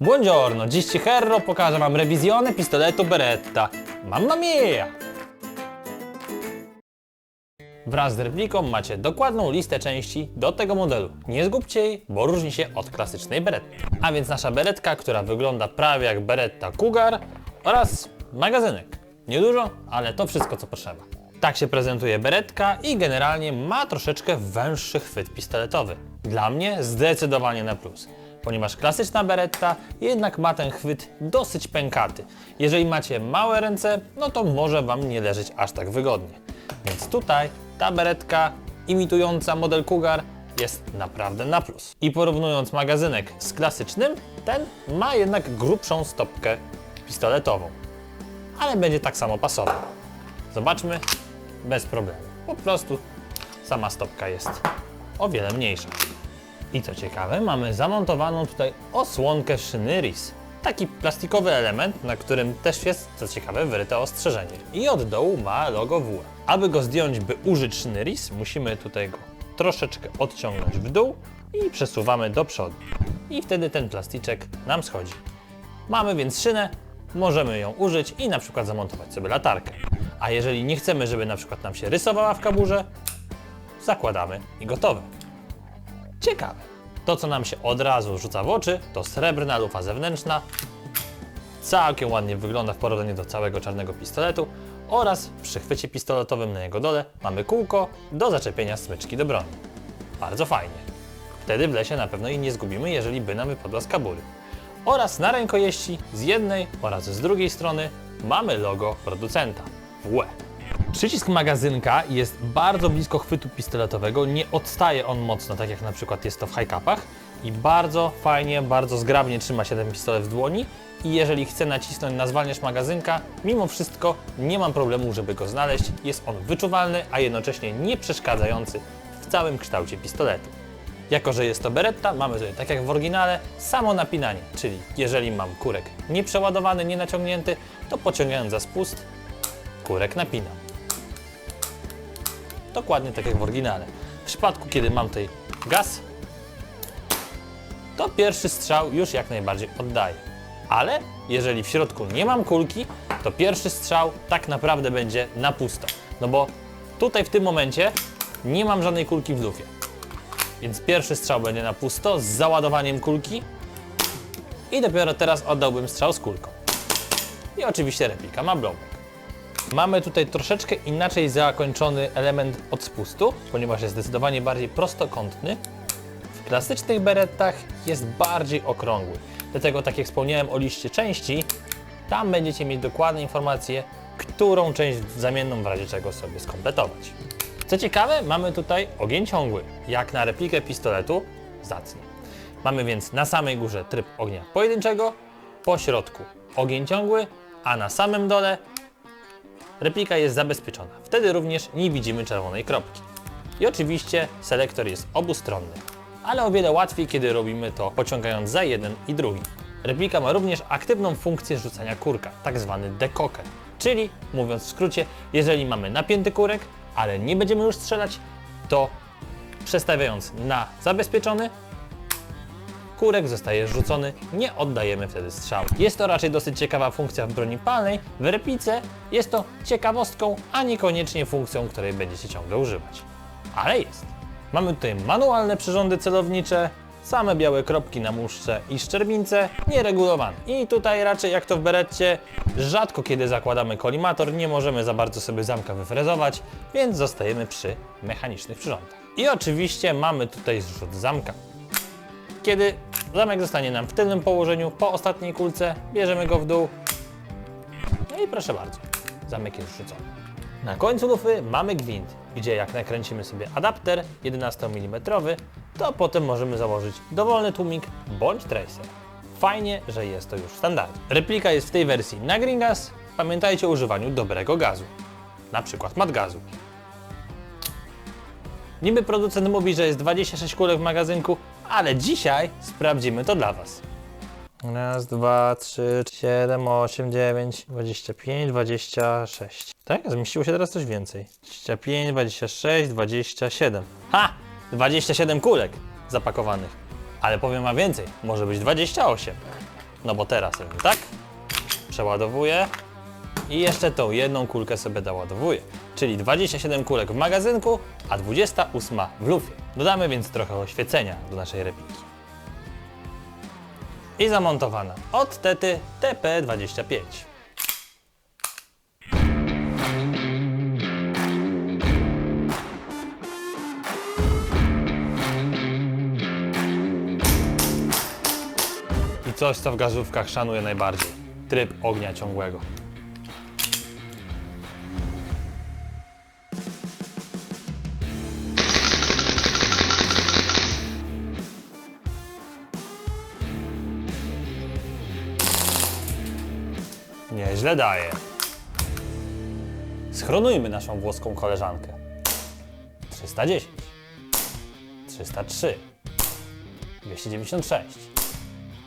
Buongiorno, dziś ci Herro pokaże wam rewizjonę pistoletu Beretta. Mamma mia! Wraz z repliką macie dokładną listę części do tego modelu. Nie zgubcie jej, bo różni się od klasycznej Beretty. A więc nasza beretka, która wygląda prawie jak Beretta Cougar oraz magazynek. Niedużo, ale to wszystko co potrzeba. Tak się prezentuje beretka i generalnie ma troszeczkę węższy chwyt pistoletowy. Dla mnie zdecydowanie na plus ponieważ klasyczna beretta jednak ma ten chwyt dosyć pękaty. Jeżeli macie małe ręce, no to może Wam nie leżeć aż tak wygodnie. Więc tutaj ta beretka imitująca model Cougar jest naprawdę na plus. I porównując magazynek z klasycznym, ten ma jednak grubszą stopkę pistoletową. Ale będzie tak samo pasował. Zobaczmy, bez problemu. Po prostu sama stopka jest o wiele mniejsza. I co ciekawe, mamy zamontowaną tutaj osłonkę szyny RIS. Taki plastikowy element, na którym też jest, co ciekawe, wyryte ostrzeżenie. I od dołu ma logo WE. Aby go zdjąć, by użyć szyny RIS, musimy tutaj go troszeczkę odciągnąć w dół i przesuwamy do przodu. I wtedy ten plasticzek nam schodzi. Mamy więc szynę, możemy ją użyć i na przykład zamontować sobie latarkę. A jeżeli nie chcemy, żeby na przykład nam się rysowała w kaburze, zakładamy i gotowe. Ciekawe. To, co nam się od razu rzuca w oczy, to srebrna lufa zewnętrzna. Całkiem ładnie wygląda w porównaniu do całego czarnego pistoletu oraz przy chwycie pistoletowym na jego dole mamy kółko do zaczepienia smyczki do broni. Bardzo fajnie. Wtedy w lesie na pewno jej nie zgubimy, jeżeli by nam wypadła z kabury. Oraz na rękojeści z jednej oraz z drugiej strony mamy logo producenta WE. Przycisk magazynka jest bardzo blisko chwytu pistoletowego, nie odstaje on mocno, tak jak na przykład jest to w high-capach i bardzo fajnie, bardzo zgrabnie trzyma się ten pistolet w dłoni i jeżeli chcę nacisnąć na zwalniacz magazynka, mimo wszystko nie mam problemu, żeby go znaleźć. Jest on wyczuwalny, a jednocześnie nie przeszkadzający w całym kształcie pistoletu. Jako, że jest to beretta, mamy tutaj, tak jak w oryginale, samo napinanie, czyli jeżeli mam kurek nieprzeładowany, nie naciągnięty, to pociągając za spust, kurek napinam. Dokładnie tak jak w oryginale. W przypadku, kiedy mam tutaj gaz, to pierwszy strzał już jak najbardziej oddaje. Ale jeżeli w środku nie mam kulki, to pierwszy strzał tak naprawdę będzie na pusto. No bo tutaj w tym momencie nie mam żadnej kulki w lufie. Więc pierwszy strzał będzie na pusto z załadowaniem kulki i dopiero teraz oddałbym strzał z kulką. I oczywiście replika ma blowback. Mamy tutaj troszeczkę inaczej zakończony element od spustu, ponieważ jest zdecydowanie bardziej prostokątny. W klasycznych berettach jest bardziej okrągły. Dlatego, tak jak wspomniałem o liście części, tam będziecie mieć dokładne informacje, którą część zamienną w razie czego sobie skompletować. Co ciekawe, mamy tutaj ogień ciągły, jak na replikę pistoletu, zacnie. Mamy więc na samej górze tryb ognia pojedynczego, po środku ogień ciągły, a na samym dole replika jest zabezpieczona. Wtedy również nie widzimy czerwonej kropki. I oczywiście selektor jest obustronny, ale o wiele łatwiej, kiedy robimy to pociągając za jeden i drugi. Replika ma również aktywną funkcję rzucania kurka, tak zwany dekoker. Czyli, mówiąc w skrócie, jeżeli mamy napięty kurek, ale nie będziemy już strzelać, to przestawiając na zabezpieczony, kurek zostaje rzucony, nie oddajemy wtedy strzału. Jest to raczej dosyć ciekawa funkcja w broni palnej. W replice jest to ciekawostką, a niekoniecznie funkcją, której będziecie ciągle używać. Ale jest. Mamy tutaj manualne przyrządy celownicze, same białe kropki na muszce i szczerbince, nieregulowane. I tutaj raczej jak to w beretcie, rzadko kiedy zakładamy kolimator, nie możemy za bardzo sobie zamka wyfrezować, więc zostajemy przy mechanicznych przyrządach. I oczywiście mamy tutaj zrzut zamka. Kiedy zamek zostanie nam w tylnym położeniu, po ostatniej kulce, bierzemy go w dół. No i proszę bardzo, zamek jest rzucony. Na końcu lufy mamy gwint, gdzie jak nakręcimy sobie adapter 11 mm, to potem możemy założyć dowolny tłumik bądź tracer. Fajnie, że jest to już w standardzie. Replika jest w tej wersji na green gas. Pamiętajcie o używaniu dobrego gazu, na przykład matgazu. Niby producent mówi, że jest 26 kulek w magazynku, ale dzisiaj sprawdzimy to dla Was. Raz, dwa, trzy, siedem, osiem, dziewięć, dwadzieścia pięć, dwadzieścia sześć. Tak? Zmieściło się teraz coś więcej. 25, 26, 27. Ha! 27 kulek zapakowanych. Ale powiem wam więcej, może być 28. no bo teraz tak, przeładowuję i jeszcze tą jedną kulkę sobie doładowuję. Czyli 27 kulek w magazynku, a 28 w lufie. Dodamy więc trochę oświecenia do naszej repliki. I zamontowana od Tety TP25. I coś, co w garzówkach szanuję najbardziej. Tryb ognia ciągłego. Nieźle daje. Schronujmy naszą włoską koleżankę. 310, 303, 296,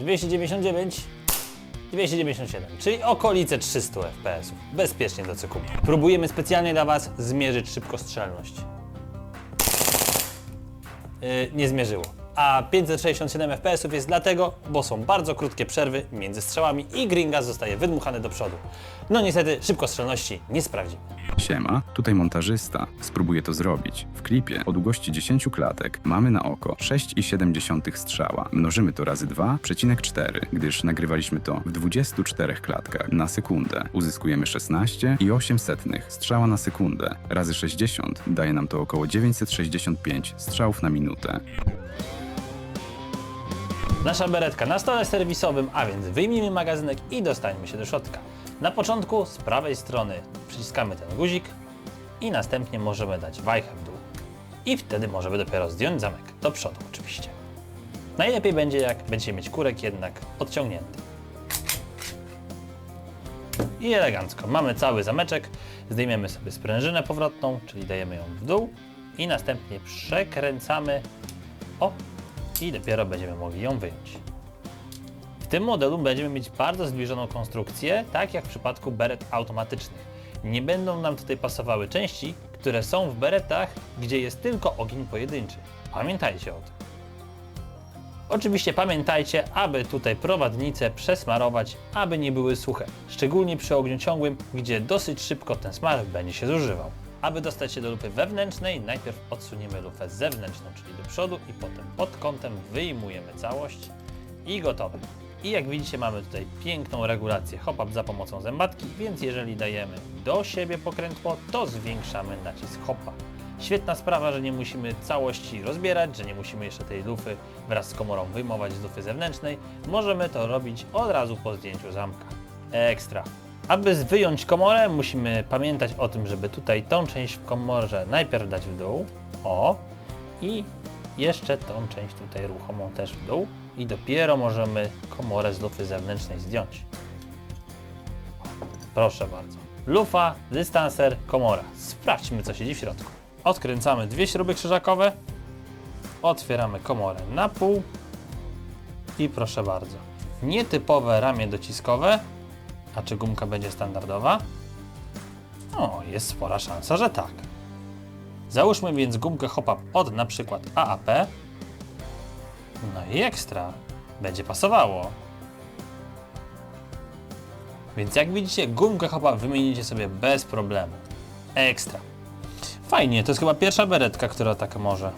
299, 297, czyli okolice 300 fps. Bezpiecznie do cyklu. Próbujemy specjalnie dla Was zmierzyć szybkostrzelność. Yy, nie zmierzyło. A 567 fps jest dlatego, bo są bardzo krótkie przerwy między strzałami i Gringa zostaje wydmuchany do przodu. No niestety szybkostrzelności nie sprawdzimy. Siema, tutaj montażysta. Spróbuję to zrobić. W klipie o długości 10 klatek mamy na oko 6,7 strzała. Mnożymy to razy 2,4, gdyż nagrywaliśmy to w 24 klatkach na sekundę. Uzyskujemy 16,8 strzała na sekundę. Razy 60 daje nam to około 965 strzałów na minutę. Nasza beretka na stole serwisowym, a więc wyjmijmy magazynek i dostańmy się do środka. Na początku z prawej strony przyciskamy ten guzik i następnie możemy dać wajchę w dół. I wtedy możemy dopiero zdjąć zamek, do przodu oczywiście. Najlepiej będzie jak będziecie mieć kurek jednak odciągnięty. I elegancko. Mamy cały zameczek. Zdejmiemy sobie sprężynę powrotną, czyli dajemy ją w dół i następnie przekręcamy o i dopiero będziemy mogli ją wyjąć. W tym modelu będziemy mieć bardzo zbliżoną konstrukcję, tak jak w przypadku beret automatycznych. Nie będą nam tutaj pasowały części, które są w beretach, gdzie jest tylko ogień pojedynczy. Pamiętajcie o tym. Oczywiście pamiętajcie, aby tutaj prowadnice przesmarować, aby nie były suche, szczególnie przy ogniu ciągłym, gdzie dosyć szybko ten smar będzie się zużywał. Aby dostać się do lupy wewnętrznej, najpierw odsuniemy lufę zewnętrzną, czyli do przodu i potem pod kątem wyjmujemy całość i gotowe. I jak widzicie mamy tutaj piękną regulację hop-up za pomocą zębatki, więc jeżeli dajemy do siebie pokrętło, to zwiększamy nacisk hopa. Świetna sprawa, że nie musimy całości rozbierać, że nie musimy jeszcze tej lufy wraz z komorą wyjmować z lufy zewnętrznej. Możemy to robić od razu po zdjęciu zamka. Ekstra. Aby wyjąć komorę, musimy pamiętać o tym, żeby tutaj tą część w komorze najpierw dać w dół. O. I jeszcze tą część tutaj ruchomą też w dół. I dopiero możemy komorę z lufy zewnętrznej zdjąć. Proszę bardzo. Lufa, dystanser, komora. Sprawdźmy, co siedzi w środku. Odkręcamy dwie śruby krzyżakowe. Otwieramy komorę na pół. I proszę bardzo. Nietypowe ramię dociskowe. A czy gumka będzie standardowa? O, jest spora szansa, że tak. Załóżmy więc gumkę hop-up od na przykład AAP. No i ekstra. Będzie pasowało. Więc jak widzicie, gumkę hop-up wymienicie sobie bez problemu. Ekstra. Fajnie, to jest chyba pierwsza beretka, która tak może.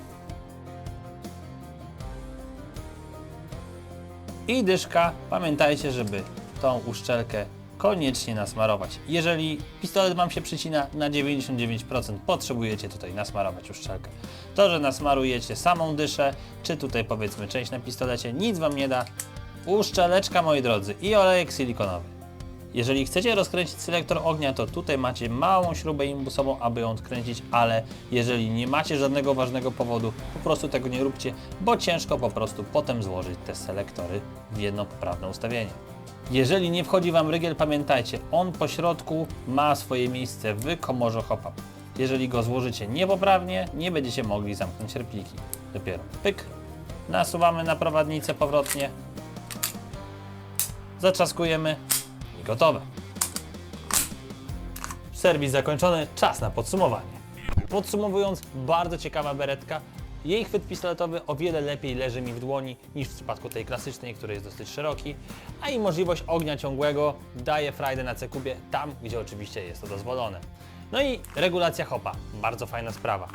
I dyszka, pamiętajcie, żeby tą uszczelkę koniecznie nasmarować. Jeżeli pistolet Wam się przycina na 99%, potrzebujecie tutaj nasmarować uszczelkę. To, że nasmarujecie samą dyszę, czy tutaj powiedzmy część na pistolecie, nic Wam nie da. Uszczeleczka, moi drodzy, i olejek silikonowy. Jeżeli chcecie rozkręcić selektor ognia, to tutaj macie małą śrubę imbusową, aby ją odkręcić, ale jeżeli nie macie żadnego ważnego powodu, po prostu tego nie róbcie, bo ciężko po prostu potem złożyć te selektory w jedno poprawne ustawienie. Jeżeli nie wchodzi Wam rygiel, pamiętajcie, on po środku ma swoje miejsce w komorze hop-up. Jeżeli go złożycie niepoprawnie, nie będziecie mogli zamknąć repliki. Dopiero pyk, nasuwamy na prowadnicę powrotnie, zaczaskujemy gotowe. Serwis zakończony, czas na podsumowanie. Podsumowując, bardzo ciekawa beretka, Jej chwyt pistoletowy o wiele lepiej leży mi w dłoni niż w przypadku tej klasycznej, który jest dosyć szeroki, a i możliwość ognia ciągłego daje frajdę na C-kubie tam, gdzie oczywiście jest to dozwolone. No i regulacja hopa, bardzo fajna sprawa.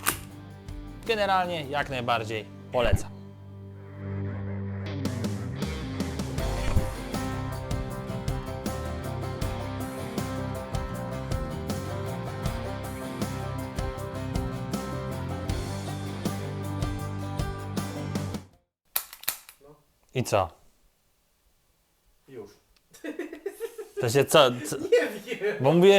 Generalnie jak najbardziej polecam. I co? Już. To się co? co? Nie wiem. Bo mówiłeś,